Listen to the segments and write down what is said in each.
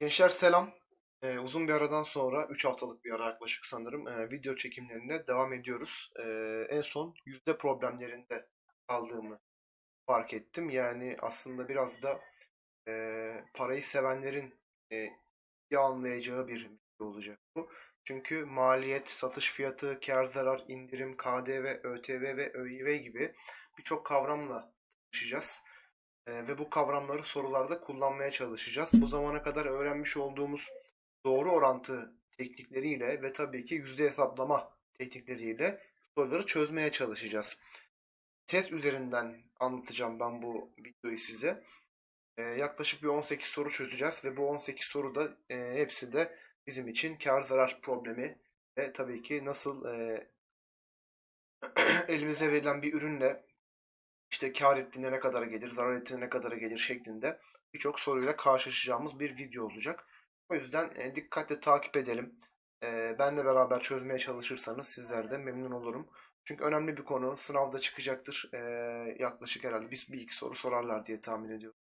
Gençler selam. Ee, uzun bir aradan sonra 3 haftalık bir ara yaklaşık sanırım e, video çekimlerine devam ediyoruz. Ee, en son yüzde problemlerinde kaldığımı fark ettim. Yani aslında biraz da e, parayı sevenlerin e, iyi anlayacağı bir video olacak bu. Çünkü maliyet, satış fiyatı, kar zarar, indirim, KDV, ÖTV ve ÖİV gibi birçok kavramla tanışacağız. Ee, ve bu kavramları sorularda kullanmaya çalışacağız. Bu zamana kadar öğrenmiş olduğumuz doğru orantı teknikleriyle ve tabii ki yüzde hesaplama teknikleriyle soruları çözmeye çalışacağız. Test üzerinden anlatacağım ben bu videoyu size. Ee, yaklaşık bir 18 soru çözeceğiz ve bu 18 soru da e, hepsi de bizim için kar zarar problemi ve tabii ki nasıl e, elimize verilen bir ürünle işte kar ettiğinde ne kadara gelir, zarar ettiğinde ne kadara gelir şeklinde birçok soruyla karşılaşacağımız bir video olacak. O yüzden e, dikkatle takip edelim. E, benle beraber çözmeye çalışırsanız sizler de memnun olurum. Çünkü önemli bir konu. Sınavda çıkacaktır. E, yaklaşık herhalde bir, bir iki soru sorarlar diye tahmin ediyorum.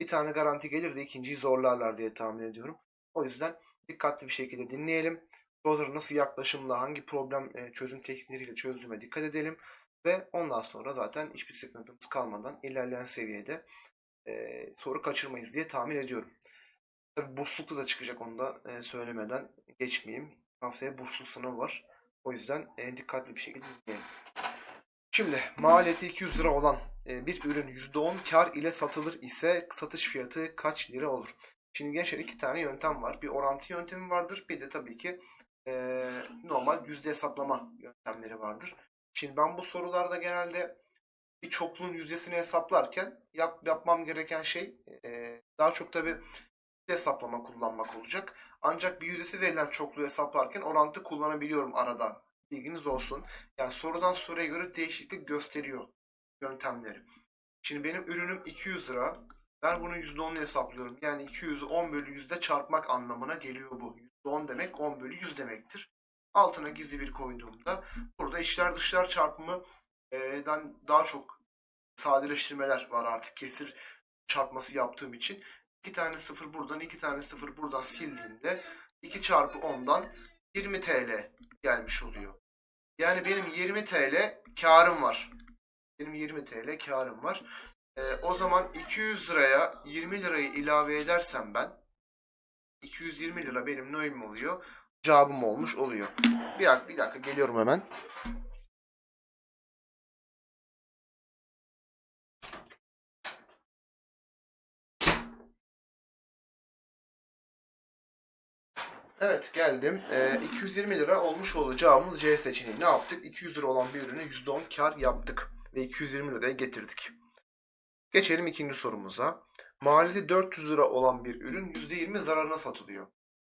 Bir tane garanti gelir de ikinciyi zorlarlar diye tahmin ediyorum. O yüzden dikkatli bir şekilde dinleyelim. Soruları nasıl yaklaşımla, hangi problem e, çözüm teknikleriyle çözdüğüme dikkat edelim. Ve ondan sonra zaten hiçbir sıkıntımız kalmadan ilerleyen seviyede e, soru kaçırmayız diye tahmin ediyorum. Tabi burslukta da çıkacak onu da e, söylemeden geçmeyeyim. Haftaya bursluk sınavı var. O yüzden e, dikkatli bir şekilde dinleyelim. Şimdi maliyeti 200 lira olan e, bir ürün %10 kar ile satılır ise satış fiyatı kaç lira olur? Şimdi gençler iki tane yöntem var. Bir orantı yöntemi vardır. Bir de tabii ki e, normal yüzde hesaplama yöntemleri vardır. Şimdi ben bu sorularda genelde bir çokluğun yüzdesini hesaplarken yap, yapmam gereken şey e, daha çok tabii hesaplama kullanmak olacak. Ancak bir yüzdesi verilen çokluğu hesaplarken orantı kullanabiliyorum arada. Bilginiz olsun. Yani sorudan soruya göre değişiklik gösteriyor yöntemleri. Şimdi benim ürünüm 200 lira. Ben bunu %10'unu hesaplıyorum. Yani 200'ü 10 bölü 100'de çarpmak anlamına geliyor bu. %10 demek 10 bölü 100 demektir. Altına gizli bir koyduğumda burada içler dışlar çarpımıdan daha çok sadeleştirmeler var artık kesir çarpması yaptığım için. 2 tane 0 buradan 2 tane 0 buradan sildiğimde 2 çarpı 10'dan 20 TL gelmiş oluyor. Yani benim 20 TL karım var. Benim 20 TL karım var. Ee, o zaman 200 liraya 20 lirayı ilave edersem ben 220 lira benim neyim oluyor? Cevabım olmuş oluyor. Bir dakika, bir dakika geliyorum hemen. Evet geldim. Ee, 220 lira olmuş olacağımız C seçeneği. Ne yaptık? 200 lira olan bir ürünü %10 kar yaptık. Ve 220 liraya getirdik. Geçelim ikinci sorumuza. Maliyeti 400 lira olan bir ürün %20 zararına satılıyor.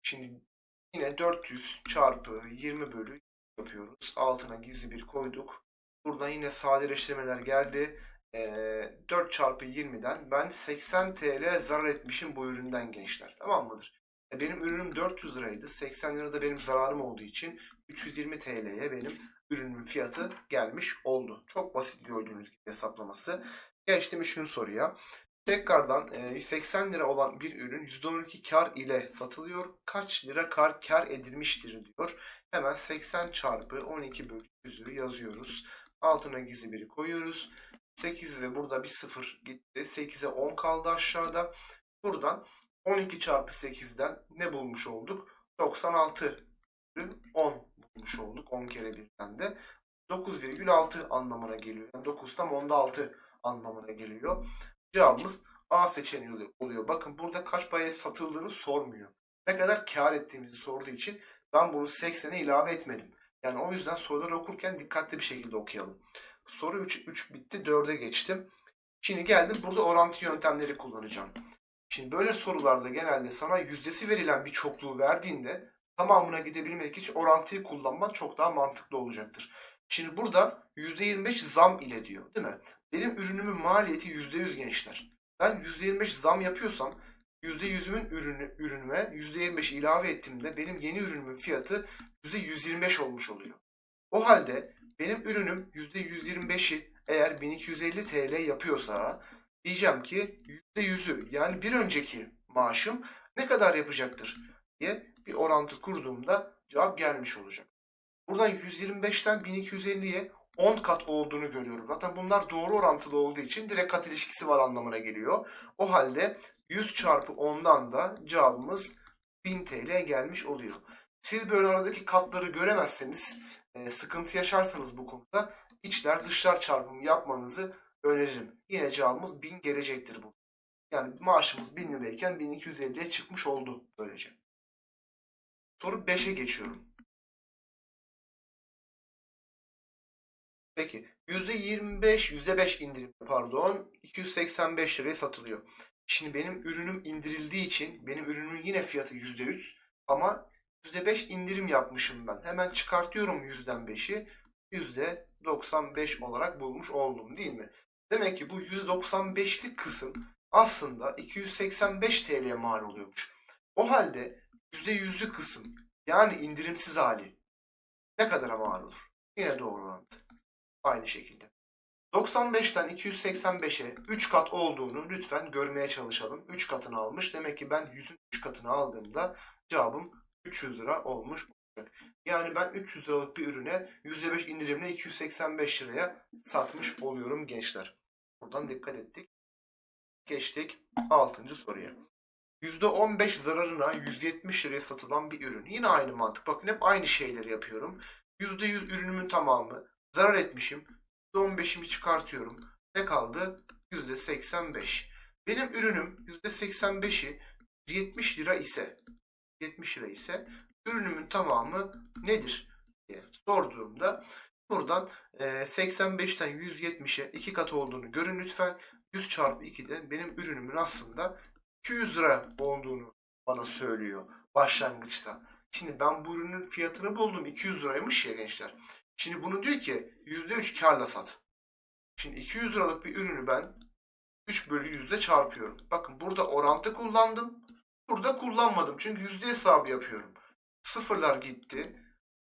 Şimdi yine 400 çarpı 20 bölü yapıyoruz. Altına gizli bir koyduk. Buradan yine sadeleştirmeler geldi. Ee, 4 çarpı 20'den ben 80 TL zarar etmişim bu üründen gençler. Tamam mıdır? E, benim ürünüm 400 liraydı. 80 lira da benim zararım olduğu için 320 TL'ye benim ürünümün fiyatı gelmiş oldu. Çok basit gördüğünüz gibi hesaplaması. Geçtim üçüncü soruya. Tekrardan e, 80 lira olan bir ürün %12 kar ile satılıyor. Kaç lira kar kar edilmiştir diyor. Hemen 80 çarpı 12 bölü 100'ü yazıyoruz. Altına gizli biri koyuyoruz. 8 ve burada bir 0 gitti. 8'e 10 kaldı aşağıda. Buradan 12 çarpı 8'den ne bulmuş olduk? 96 bölü 10 bulmuş olduk. 10 kere birden de. 9,6 anlamına geliyor. Yani 9 tam onda 6 anlamına geliyor. Cevabımız A seçeneği oluyor. Bakın burada kaç paraya satıldığını sormuyor. Ne kadar kar ettiğimizi sorduğu için ben bunu 80'e ilave etmedim. Yani o yüzden soruları okurken dikkatli bir şekilde okuyalım. Soru 3, 3 bitti 4'e geçtim. Şimdi geldim burada orantı yöntemleri kullanacağım. Şimdi böyle sorularda genelde sana yüzdesi verilen bir çokluğu verdiğinde tamamına gidebilmek için orantıyı kullanman çok daha mantıklı olacaktır. Şimdi burada %25 zam ile diyor değil mi? Benim ürünümün maliyeti %100 gençler. Ben %25 zam yapıyorsam %100'ümün ürünü, ürünüme %25 ilave ettiğimde benim yeni ürünümün fiyatı %125 olmuş oluyor. O halde benim ürünüm %125'i eğer 1250 TL yapıyorsa diyeceğim ki %100'ü yani bir önceki maaşım ne kadar yapacaktır diye bir orantı kurduğumda cevap gelmiş olacak. Buradan 125'ten 1250'ye 10 kat olduğunu görüyorum. Zaten bunlar doğru orantılı olduğu için direkt kat ilişkisi var anlamına geliyor. O halde 100 çarpı 10'dan da cevabımız 1000 TL gelmiş oluyor. Siz böyle aradaki katları göremezseniz e, sıkıntı yaşarsanız bu konuda içler dışlar çarpımı yapmanızı öneririm. Yine cevabımız 1000 gelecektir bu. Yani maaşımız 1000 lirayken 1250'ye çıkmış oldu böylece. Soru 5'e geçiyorum. Peki %25, %5 indirim pardon 285 liraya satılıyor. Şimdi benim ürünüm indirildiği için benim ürünümün yine fiyatı %100 ama %5 indirim yapmışım ben. Hemen çıkartıyorum yüzden %5'i %95 olarak bulmuş oldum değil mi? Demek ki bu %95'lik kısım aslında 285 TL'ye mal oluyormuş. O halde %100'lük kısım yani indirimsiz hali ne kadara mal olur? Yine doğru orantı. Aynı şekilde. 95'ten 285'e 3 kat olduğunu lütfen görmeye çalışalım. 3 katını almış. Demek ki ben 100'ün 3 katını aldığımda cevabım 300 lira olmuş. Yani ben 300 liralık bir ürüne %5 indirimle 285 liraya satmış oluyorum gençler. Buradan dikkat ettik. Geçtik 6. soruya. %15 zararına 170 liraya satılan bir ürün. Yine aynı mantık. Bakın hep aynı şeyleri yapıyorum. %100 ürünümün tamamı zarar etmişim. %15'imi çıkartıyorum. Ne kaldı? %85. Benim ürünüm %85'i 70 lira ise 70 lira ise ürünümün tamamı nedir diye sorduğumda buradan 85'ten 170'e 2 kat olduğunu görün lütfen. 100 çarpı 2'de benim ürünümün aslında 200 lira olduğunu bana söylüyor başlangıçta. Şimdi ben bu ürünün fiyatını buldum 200 liraymış ya gençler. Şimdi bunu diyor ki %3 karla sat. Şimdi 200 liralık bir ürünü ben 3 bölü yüzde çarpıyorum. Bakın burada orantı kullandım. Burada kullanmadım. Çünkü yüzde hesabı yapıyorum. Sıfırlar gitti.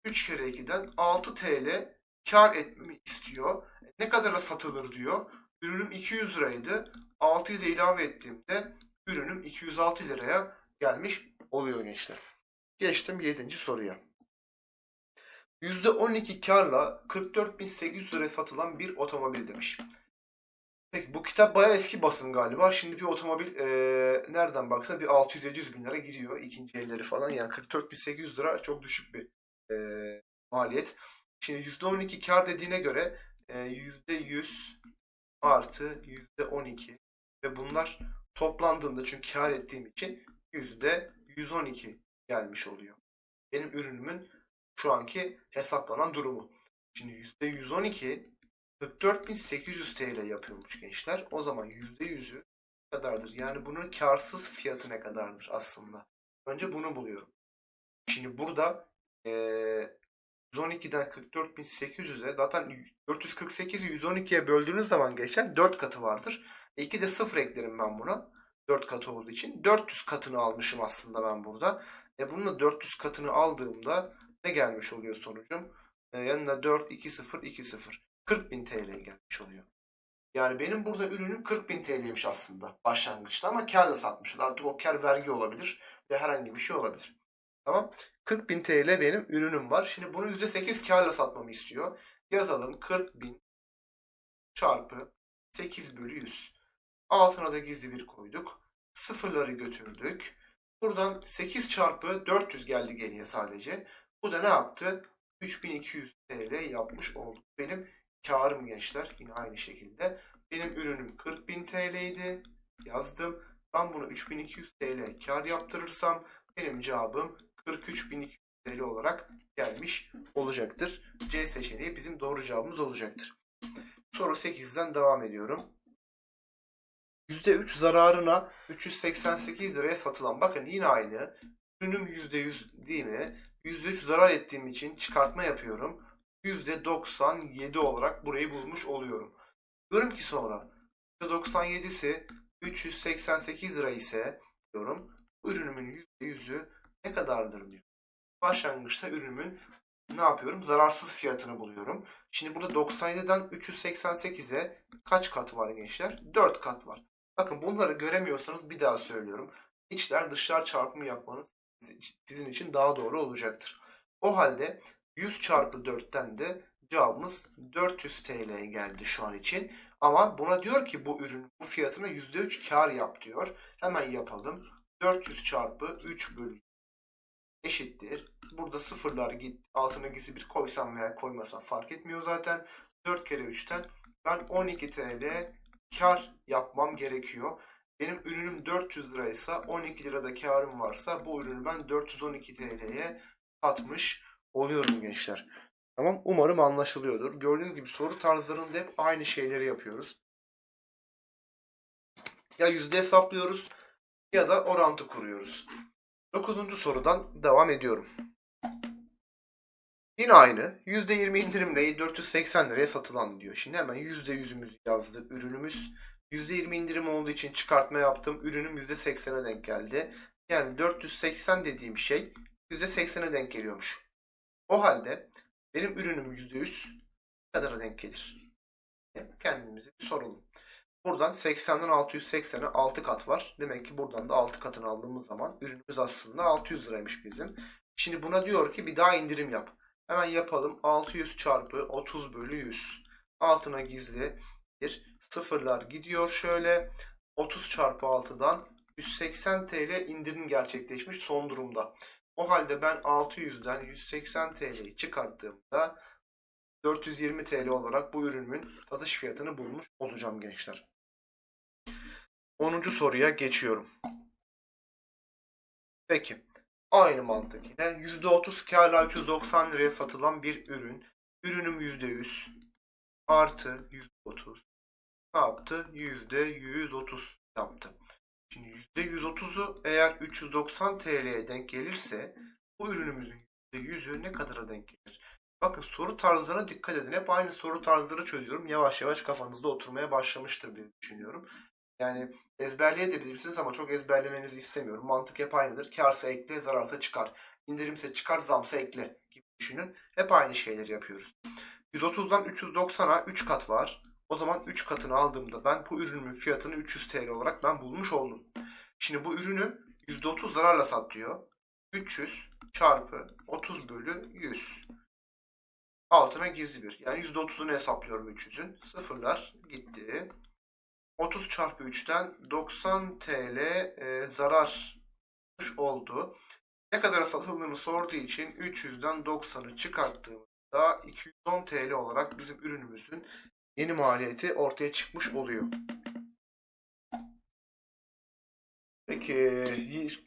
3 kere 2'den 6 TL kar etmemi istiyor. Ne kadara satılır diyor. Ürünüm 200 liraydı. 6'yı da ilave ettiğimde ürünüm 206 liraya gelmiş oluyor gençler. Geçtim 7. soruya. %12 karla 44.800 liraya satılan bir otomobil demiş. Peki bu kitap bayağı eski basım galiba. Şimdi bir otomobil e, nereden baksa bir 600-700 bin lira gidiyor. ikinci elleri falan. Yani 44.800 lira çok düşük bir e, maliyet. Şimdi %12 kar dediğine göre e, %100 artı %12 ve bunlar toplandığında çünkü kar ettiğim için %112 gelmiş oluyor. Benim ürünümün şu anki hesaplanan durumu. Şimdi %112 44.800 TL yapıyormuş gençler. O zaman %100'ü kadardır? Yani bunun karsız fiyatı ne kadardır aslında? Önce bunu buluyorum. Şimdi burada e, 112'den 44.800'e zaten 448'i 112'ye böldüğünüz zaman gençler 4 katı vardır. 2 de 0 eklerim ben buna. 4 katı olduğu için. 400 katını almışım aslında ben burada. E bunun da 400 katını aldığımda ne gelmiş oluyor sonucum? E, yanında 4, 2, 0, 2, 0. 40 bin TL gelmiş oluyor. Yani benim burada ürünüm 40 bin TL'ymiş aslında başlangıçta ama karla satmışız. Artık o kar vergi olabilir ve herhangi bir şey olabilir. Tamam. 40 bin TL benim ürünüm var. Şimdi bunu %8 karla satmamı istiyor. Yazalım 40 bin çarpı 8 bölü 100. Altına da gizli bir koyduk. Sıfırları götürdük. Buradan 8 çarpı 400 geldi geriye sadece. Bu da ne yaptı? 3200 TL yapmış olduk. Benim karım gençler yine aynı şekilde. Benim ürünüm 40.000 TL idi. Yazdım. Ben bunu 3200 TL kar yaptırırsam benim cevabım 43.200 TL olarak gelmiş olacaktır. C seçeneği bizim doğru cevabımız olacaktır. Soru 8'den devam ediyorum. %3 zararına 388 liraya satılan. Bakın yine aynı. Ürünüm %100 değil mi? %3 zarar ettiğim için çıkartma yapıyorum. %97 olarak burayı bulmuş oluyorum. Diyorum ki sonra %97'si 388 lira ise diyorum ürünümün %100'ü ne kadardır diyor. Başlangıçta ürünümün ne yapıyorum? Zararsız fiyatını buluyorum. Şimdi burada 97'den 388'e kaç kat var gençler? 4 kat var. Bakın bunları göremiyorsanız bir daha söylüyorum. içler dışlar çarpımı yapmanız sizin için daha doğru olacaktır. O halde 100 çarpı 4'ten de cevabımız 400 TL geldi şu an için. Ama buna diyor ki bu ürün bu fiyatına %3 kar yap diyor. Hemen yapalım. 400 çarpı 3 bölü eşittir. Burada sıfırlar git altına gizli bir koysam veya koymasam fark etmiyor zaten. 4 kere 3'ten ben 12 TL kar yapmam gerekiyor. Benim ürünüm 400 liraysa 12 lirada karım varsa bu ürünü ben 412 TL'ye satmış oluyorum gençler. Tamam umarım anlaşılıyordur. Gördüğünüz gibi soru tarzlarında hep aynı şeyleri yapıyoruz. Ya yüzde hesaplıyoruz ya da orantı kuruyoruz. 9. sorudan devam ediyorum. Yine aynı. %20 indirimle 480 liraya satılan diyor. Şimdi hemen %100'ümüzü yazdı ürünümüz. %20 indirim olduğu için çıkartma yaptım. Ürünüm %80'e denk geldi. Yani 480 dediğim şey %80'e denk geliyormuş. O halde benim ürünüm %100 ne kadara denk gelir? Kendimize bir soralım. Buradan 80'den 680'e 6 kat var. Demek ki buradan da 6 katını aldığımız zaman ürünümüz aslında 600 liraymış bizim. Şimdi buna diyor ki bir daha indirim yap. Hemen yapalım. 600 çarpı 30 bölü 100. Altına gizli bir sıfırlar gidiyor şöyle. 30 çarpı 6'dan 180 TL indirim gerçekleşmiş son durumda. O halde ben 600'den 180 TL'yi çıkarttığımda 420 TL olarak bu ürünün satış fiyatını bulmuş olacağım gençler. 10. soruya geçiyorum. Peki. Aynı mantık yine. %30 karla 390 liraya satılan bir ürün. Ürünüm %100 artı %30 ne yaptı? %130 yaptı. Şimdi %130'u eğer 390 TL'ye denk gelirse bu ürünümüzün %100'ü ne kadara denk gelir? Bakın soru tarzlarına dikkat edin. Hep aynı soru tarzları çözüyorum. Yavaş yavaş kafanızda oturmaya başlamıştır diye düşünüyorum. Yani ezberleyebilirsiniz ama çok ezberlemenizi istemiyorum. Mantık hep aynıdır. Karsa ekle, zararsa çıkar. İndirimse çıkar, zamsa ekle gibi düşünün. Hep aynı şeyleri yapıyoruz. 130'dan 390'a 3 kat var. O zaman 3 katını aldığımda ben bu ürünün fiyatını 300 TL olarak ben bulmuş oldum. Şimdi bu ürünü %30 zararla sat diyor. 300 çarpı 30 bölü 100. Altına gizli bir. Yani %30'unu hesaplıyorum 300'ün. Sıfırlar gitti. 30 çarpı 3'ten 90 TL e, zarar oldu. Ne kadar satıldığını sorduğu için 300'den 90'ı çıkarttığımızda 210 TL olarak bizim ürünümüzün yeni maliyeti ortaya çıkmış oluyor. Peki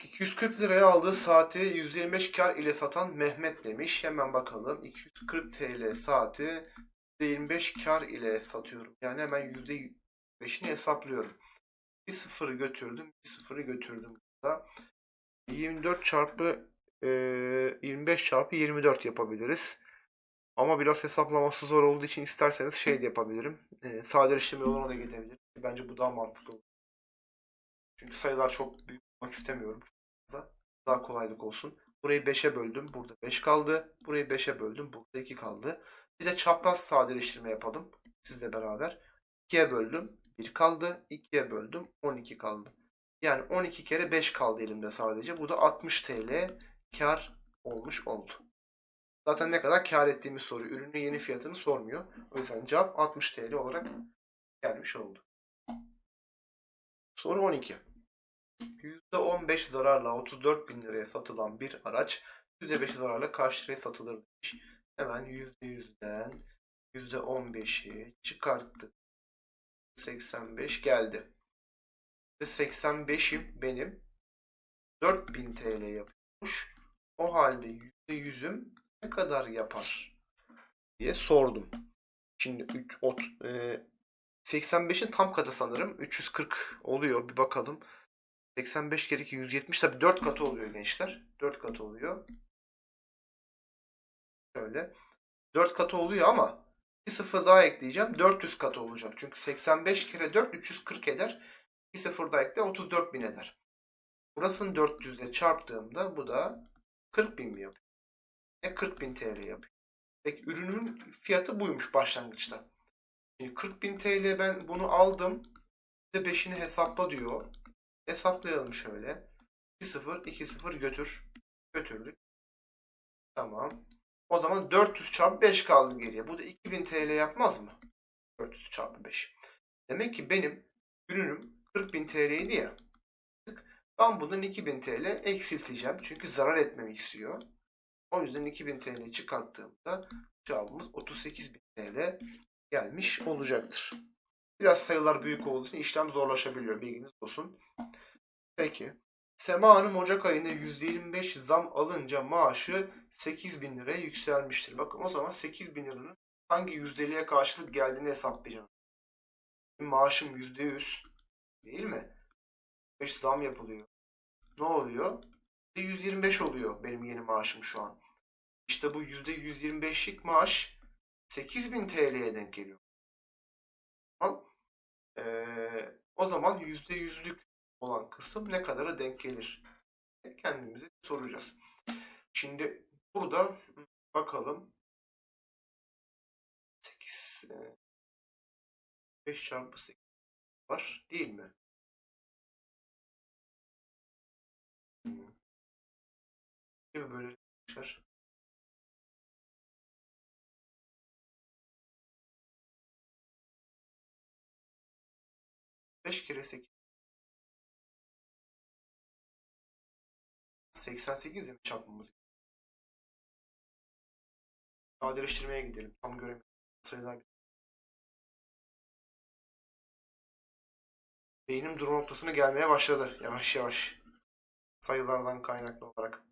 240 liraya aldığı saati 125 kar ile satan Mehmet demiş. Hemen bakalım. 240 TL saati %25 kar ile satıyorum. Yani hemen %5'ini hesaplıyorum. Bir sıfırı götürdüm. Bir sıfırı götürdüm. Burada. 24 çarpı e, 25 çarpı 24 yapabiliriz. Ama biraz hesaplaması zor olduğu için isterseniz şey de yapabilirim. E, sadeleştirme yoluna da gidebilirim. Bence bu daha mantıklı olur. Çünkü sayılar çok büyük olmak istemiyorum. Daha kolaylık olsun. Burayı 5'e böldüm. Burada 5 kaldı. Burayı 5'e böldüm. Burada 2 kaldı. Bir de çapraz sadeleştirme yapalım. Sizle beraber. 2'ye böldüm. 1 kaldı. 2'ye böldüm. 12 kaldı. Yani 12 kere 5 kaldı elimde sadece. Bu da 60 TL kar olmuş oldu. Zaten ne kadar kar ettiğimi soruyor. Ürünün yeni fiyatını sormuyor. O yüzden cevap 60 TL olarak gelmiş oldu. Soru 12. %15 zararla 34 bin liraya satılan bir araç %5 zararla kaç liraya satılır demiş. Hemen %100'den %15'i çıkarttık. 85 geldi. %85'im benim 4000 TL yapıyormuş. O halde %100'üm ne kadar yapar diye sordum. Şimdi 3 ot, e, 85'in tam katı sanırım. 340 oluyor. Bir bakalım. 85 kere 2 170 tabi 4 katı oluyor gençler. 4 katı oluyor. Şöyle. 4 katı oluyor ama bir sıfır daha ekleyeceğim. 400 katı olacak. Çünkü 85 kere 4 340 eder. Bir sıfır daha ekle 34 bin eder. Burasını 400 ile çarptığımda bu da 40 bin mi yapıyor? Ne 40 bin TL yapıyor. Peki ürünün fiyatı buymuş başlangıçta. 40.000 TL ben bunu aldım. De 5'ini hesapla diyor. Hesaplayalım şöyle. 2-0, 2-0 götür. Götürdük. Tamam. O zaman 400 çarpı 5 kaldı geriye. Bu da 2000 TL yapmaz mı? 400 çarpı 5. Demek ki benim ürünüm 40.000 TL'ydi ya. Ben bundan 2000 TL eksilteceğim. Çünkü zarar etmemi istiyor. O yüzden 2000 TL çıkarttığımda cevabımız 38.000 TL gelmiş olacaktır. Biraz sayılar büyük olduğu için işlem zorlaşabiliyor. Bilginiz olsun. Peki. Sema Hanım Ocak ayında %25 zam alınca maaşı 8000 liraya yükselmiştir. Bakın o zaman 8000 liranın hangi yüzdeliğe karşılık geldiğini hesaplayacağım. Maaşım %100 değil mi? 5 zam yapılıyor. Ne oluyor? %125 oluyor benim yeni maaşım şu an. İşte bu %125'lik maaş 8000 TL'ye denk geliyor. Tamam. Ee, o zaman %100'lük olan kısım ne kadara denk gelir? Kendimize soracağız. Şimdi burada bakalım 8 5 çarpı 8 var değil mi? Değil mi böyle arkadaşlar? Beş kere sekiz. 88 mi çarpmamız? Sadeleştirmeye gidelim. Tam göremiyorum. Sayılar Beynim durum noktasına gelmeye başladı. Yavaş yavaş. Sayılardan kaynaklı olarak.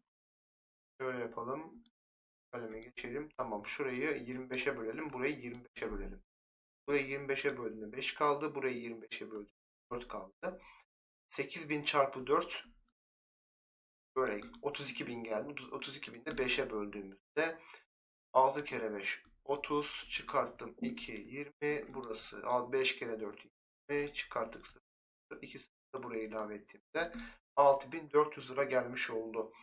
Şöyle yapalım. Kaleme geçelim. Tamam. Şurayı 25'e bölelim. Burayı 25'e bölelim. Burayı 25'e böldüğünde 5 kaldı. Burayı 25'e böldüğünde 4 kaldı. 8000 çarpı 4 böyle 32.000 geldi. 32.000 de 5'e böldüğümüzde 6 kere 5 30 çıkarttım 2 20 burası 5 kere 4 20 çıkarttık 0 2 da buraya ilave ettiğimde 6400 lira gelmiş oldu.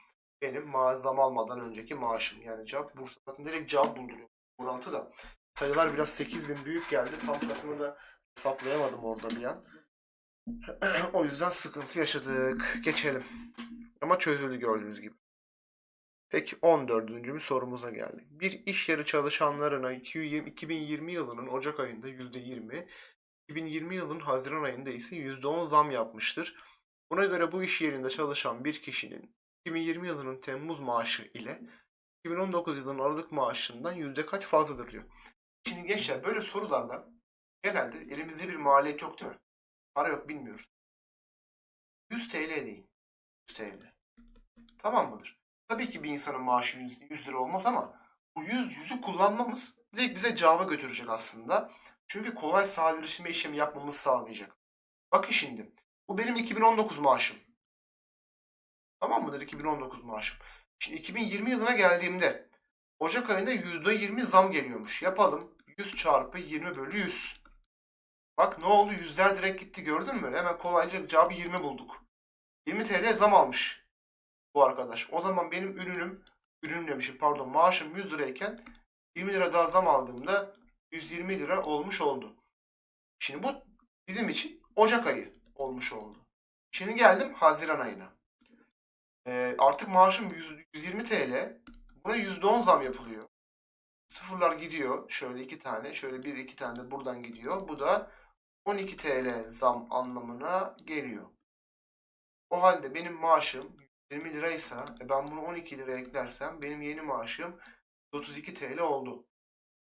Benim zam almadan önceki maaşım. Yani cevap Bursa. Zaten direkt cevap bulduruyor. Orantı da. Sayılar biraz 8000 büyük geldi. Tam katını da hesaplayamadım orada bir an. o yüzden sıkıntı yaşadık. Geçelim. Ama çözüldü gördüğünüz gibi. Peki 14. bir sorumuza geldik. Bir iş yeri çalışanlarına 2020 yılının Ocak ayında %20, 2020 yılının Haziran ayında ise %10 zam yapmıştır. Buna göre bu iş yerinde çalışan bir kişinin 2020 yılının Temmuz maaşı ile 2019 yılının Aralık maaşından yüzde kaç fazladır diyor. Şimdi gençler böyle sorularda genelde elimizde bir maliyet yok değil mi? Para yok bilmiyoruz. 100 TL deyin. 100 TL. Tamam mıdır? Tabii ki bir insanın maaşı 100, 100 lira olmaz ama bu 100 yüzü kullanmamız direkt bize cevaba götürecek aslında. Çünkü kolay sadeleştirme işlemi yapmamızı sağlayacak. Bakın şimdi. Bu benim 2019 maaşım. Tamam mıdır? 2019 maaşım. Şimdi 2020 yılına geldiğimde Ocak ayında %20 zam geliyormuş. Yapalım. 100 çarpı 20 bölü 100. Bak ne oldu? Yüzler direkt gitti gördün mü? Hemen kolayca cevabı 20 bulduk. 20 TL zam almış bu arkadaş. O zaman benim ürünüm, ürünüm demişim pardon maaşım 100 lirayken 20 lira daha zam aldığımda 120 lira olmuş oldu. Şimdi bu bizim için Ocak ayı olmuş oldu. Şimdi geldim Haziran ayına. Ee, artık maaşım 100, 120 TL. Buna %10 zam yapılıyor. Sıfırlar gidiyor. Şöyle iki tane. Şöyle bir iki tane de buradan gidiyor. Bu da 12 TL zam anlamına geliyor. O halde benim maaşım 20 liraysa e ben bunu 12 liraya eklersem benim yeni maaşım 32 TL oldu.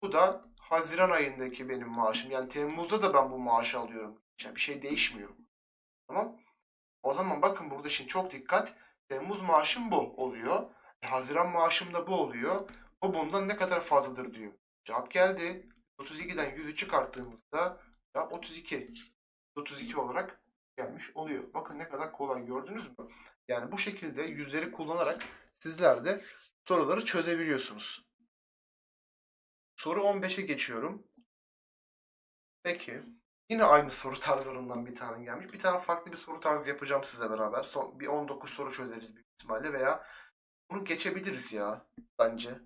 Bu da Haziran ayındaki benim maaşım. Yani Temmuz'da da ben bu maaşı alıyorum. Yani bir şey değişmiyor. Tamam. O zaman bakın burada şimdi çok dikkat. Temmuz maaşım bu oluyor. E, Haziran maaşım da bu oluyor. Bu bundan ne kadar fazladır diyor. Cevap geldi. 32'den 100'ü çıkarttığımızda 32. 32 olarak gelmiş oluyor. Bakın ne kadar kolay gördünüz mü? Yani bu şekilde yüzleri kullanarak sizler de soruları çözebiliyorsunuz. Soru 15'e geçiyorum. Peki. Yine aynı soru tarzlarından bir tane gelmiş. Bir tane farklı bir soru tarzı yapacağım size beraber. Son, bir 19 soru çözeriz büyük ihtimalle veya bunu geçebiliriz ya bence.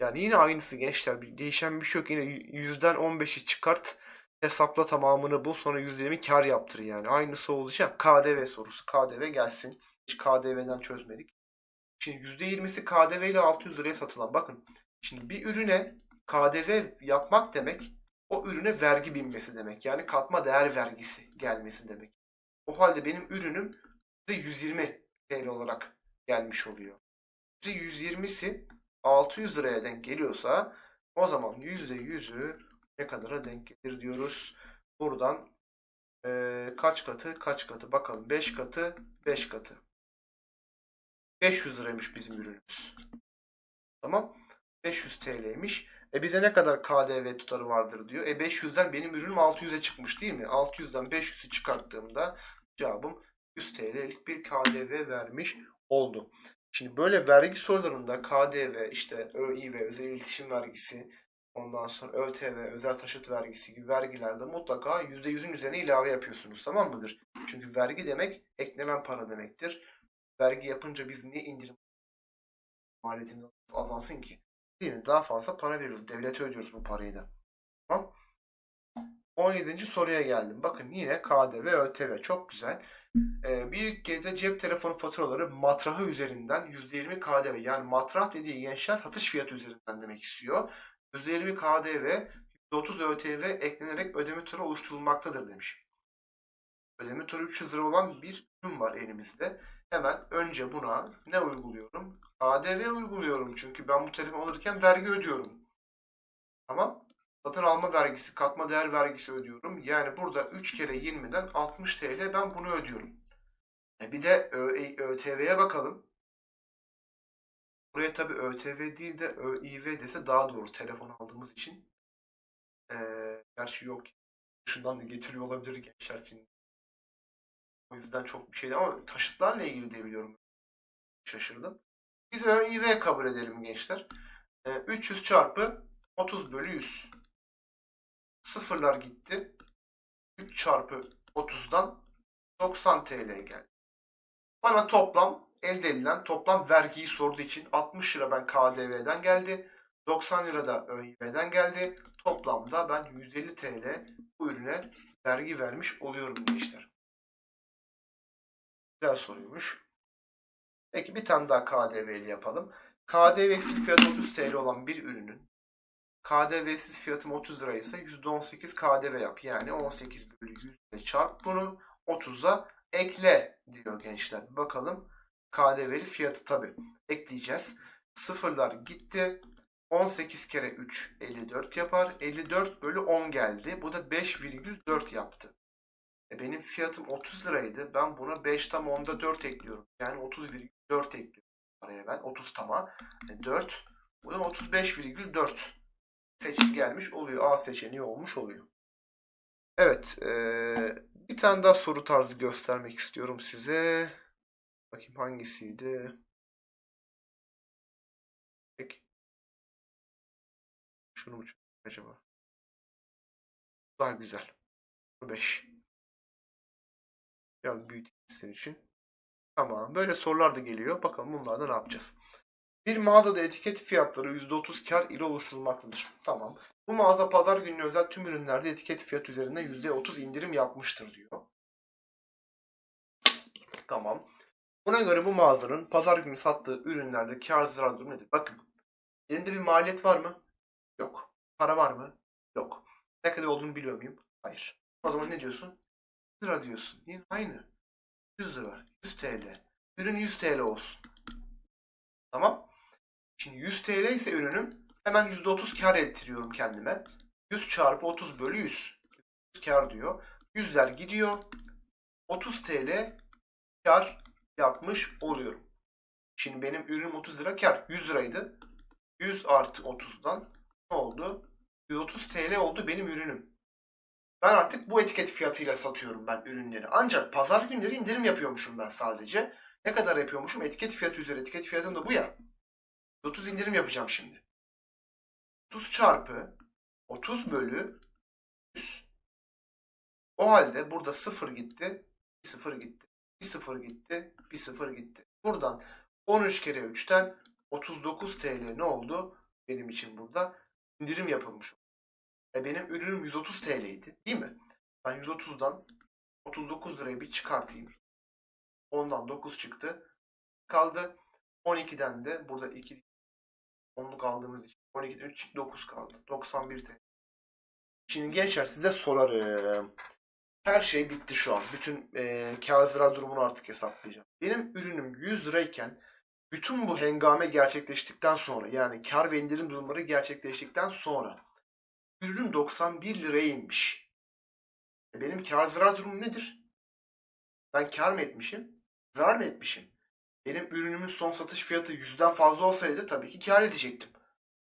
Yani yine aynısı gençler. Değişen bir şey yok. Yine yüzden 15'i çıkart. Hesapla tamamını bul. Sonra %20 kar yaptır yani. Aynısı olacak. KDV sorusu. KDV gelsin. Hiç KDV'den çözmedik. Şimdi %20'si KDV ile 600 liraya satılan. Bakın şimdi bir ürüne KDV yapmak demek o ürüne vergi binmesi demek. Yani katma değer vergisi gelmesi demek. O halde benim ürünüm %120 TL olarak gelmiş oluyor. %120'si 600 liraya denk geliyorsa o zaman %100'ü ne kadara denk gelir diyoruz. Buradan eee, kaç katı kaç katı bakalım. 5 katı 5 katı. 500 liraymış bizim ürünümüz. Tamam. 500 TL'ymiş. E bize ne kadar KDV tutarı vardır diyor. E 500'den benim ürünüm 600'e çıkmış değil mi? 600'den 500'ü çıkarttığımda cevabım 100 TL'lik bir KDV vermiş oldu. Şimdi böyle vergi sorularında KDV, işte ÖİV, özel iletişim vergisi, ondan sonra ÖTV, özel taşıt vergisi gibi vergilerde mutlaka %100'ün üzerine ilave yapıyorsunuz. Tamam mıdır? Çünkü vergi demek eklenen para demektir. Vergi yapınca biz niye indirim maliyetimiz azalsın ki? Değil mi? Daha fazla para veriyoruz. Devlete ödüyoruz bu parayı da. Tamam. 17. soruya geldim. Bakın yine KDV, ÖTV. Çok güzel. Ee, büyük G'de cep telefonu faturaları matrahı üzerinden %20 KDV. Yani matrah dediği gençler satış fiyatı üzerinden demek istiyor. %20 KDV, %30 ÖTV eklenerek ödeme türü oluşturulmaktadır demiş. Ödeme türü 300 lira olan bir ürün var elimizde. Hemen önce buna ne uyguluyorum? KDV uyguluyorum. Çünkü ben bu telefonu alırken vergi ödüyorum. Tamam. Satın alma vergisi, katma değer vergisi ödüyorum. Yani burada 3 kere 20'den 60 TL ben bunu ödüyorum. E bir de ÖTV'ye bakalım. Buraya tabii ÖTV değil de ÖİV dese daha doğru telefon aldığımız için. Ee, gerçi yok. Dışından da getiriyor olabilir gençler şimdi. O yüzden çok bir şey değil ama taşıtlarla ilgili de biliyorum. Şaşırdım. Biz ÖİV kabul edelim gençler. Ee, 300 çarpı 30 bölü 100. Sıfırlar gitti. 3 çarpı 30'dan 90 TL geldi. Bana toplam elde edilen toplam vergiyi sorduğu için 60 lira ben KDV'den geldi. 90 lira da ÖİV'den geldi. Toplamda ben 150 TL bu ürüne vergi vermiş oluyorum gençler. Güzel soruymuş. Peki bir tane daha KDV'li yapalım. KDV'siz fiyatı 30 TL olan bir ürünün KDV'siz fiyatım 30 liraysa %18 KDV yap. Yani 18 bölü 100 ile çarp bunu 30'a ekle diyor gençler. Bakalım KDV'li fiyatı tabi ekleyeceğiz. Sıfırlar gitti. 18 kere 3 54 yapar. 54 bölü 10 geldi. Bu da 5,4 yaptı. E benim fiyatım 30 liraydı. Ben buna 5 tam 10'da 4 ekliyorum. Yani 30,4 ekliyorum. Paraya ben 30 tama. E 4. Bu da 35,4 seçili gelmiş oluyor. A seçeneği olmuş oluyor. Evet. eee, bir tane daha soru tarzı göstermek istiyorum size. Bakayım hangisiydi? Peki. Şunu mu acaba? Daha güzel. 5. Biraz büyüteyim sizin için. Tamam. Böyle sorular da geliyor. Bakalım bunlarda ne yapacağız? Bir mağazada etiket fiyatları %30 kar ile oluşturulmaktadır. Tamam. Bu mağaza pazar gününe özel tüm ürünlerde etiket fiyat üzerinde %30 indirim yapmıştır diyor. Tamam. Buna göre bu mağazanın pazar günü sattığı ürünlerde kar zarar durumu nedir? Bakın. Elinde bir maliyet var mı? Yok. Para var mı? Yok. Ne kadar olduğunu biliyor muyum? Hayır. O zaman ne diyorsun? 100 lira diyorsun. Yine aynı. 100 lira. 100 TL. Ürün 100 TL olsun. Tamam. Şimdi 100 TL ise ürünüm hemen %30 kar ettiriyorum kendime. 100 çarpı 30 bölü 100. 100 kar diyor. Yüzler gidiyor. 30 TL kar yapmış oluyorum. Şimdi benim ürünüm 30 lira kar. 100 liraydı. 100 artı 30'dan ne oldu? 130 TL oldu benim ürünüm. Ben artık bu etiket fiyatıyla satıyorum ben ürünleri. Ancak pazar günleri indirim yapıyormuşum ben sadece. Ne kadar yapıyormuşum? Etiket fiyatı üzeri. Etiket fiyatım da bu ya. 30 indirim yapacağım şimdi. 30 çarpı 30 bölü 100. O halde burada 0 gitti. 1 0 gitti. 1 0 gitti. 1 0 gitti. Buradan 13 kere 3'ten 39 TL ne oldu? Benim için burada indirim yapılmış. E benim ürünüm 130 TL'ydi değil mi? Ben 130'dan 39 lirayı bir çıkartayım. 10'dan 9 çıktı. Kaldı. 12'den de burada 2 10'luk aldığımız için 12'den 3 çıktı 9 kaldı. 91 TL. Şimdi gençler size sorarım. Her şey bitti şu an. Bütün e, kar zarar durumunu artık hesaplayacağım. Benim ürünüm 100 lirayken bütün bu hengame gerçekleştikten sonra yani kar ve indirim durumları gerçekleştikten sonra ürünüm 91 liraya inmiş. E, Benim kar zarar durumum nedir? Ben kar mı etmişim? Zarar mı etmişim? Benim ürünümün son satış fiyatı 100'den fazla olsaydı tabii ki kar edecektim.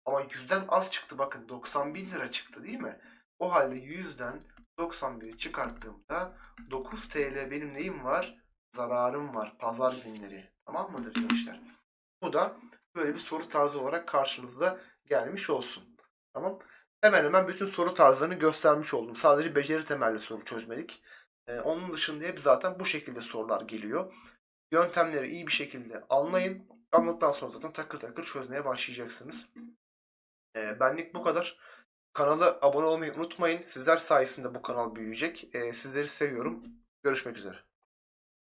Ama 100'den az çıktı bakın 91 lira çıktı değil mi? O halde 100'den 91'i çıkarttığımda 9 TL benim neyim var? Zararım var. Pazar günleri. Tamam mıdır gençler? Bu da böyle bir soru tarzı olarak karşınızda gelmiş olsun. Tamam. Hemen hemen bütün soru tarzlarını göstermiş oldum. Sadece beceri temelli soru çözmedik. Ee, onun dışında hep zaten bu şekilde sorular geliyor. Yöntemleri iyi bir şekilde anlayın. Anladıktan sonra zaten takır takır çözmeye başlayacaksınız. Ee, benlik bu kadar. Kanala abone olmayı unutmayın. Sizler sayesinde bu kanal büyüyecek. Ee, sizleri seviyorum. Görüşmek üzere.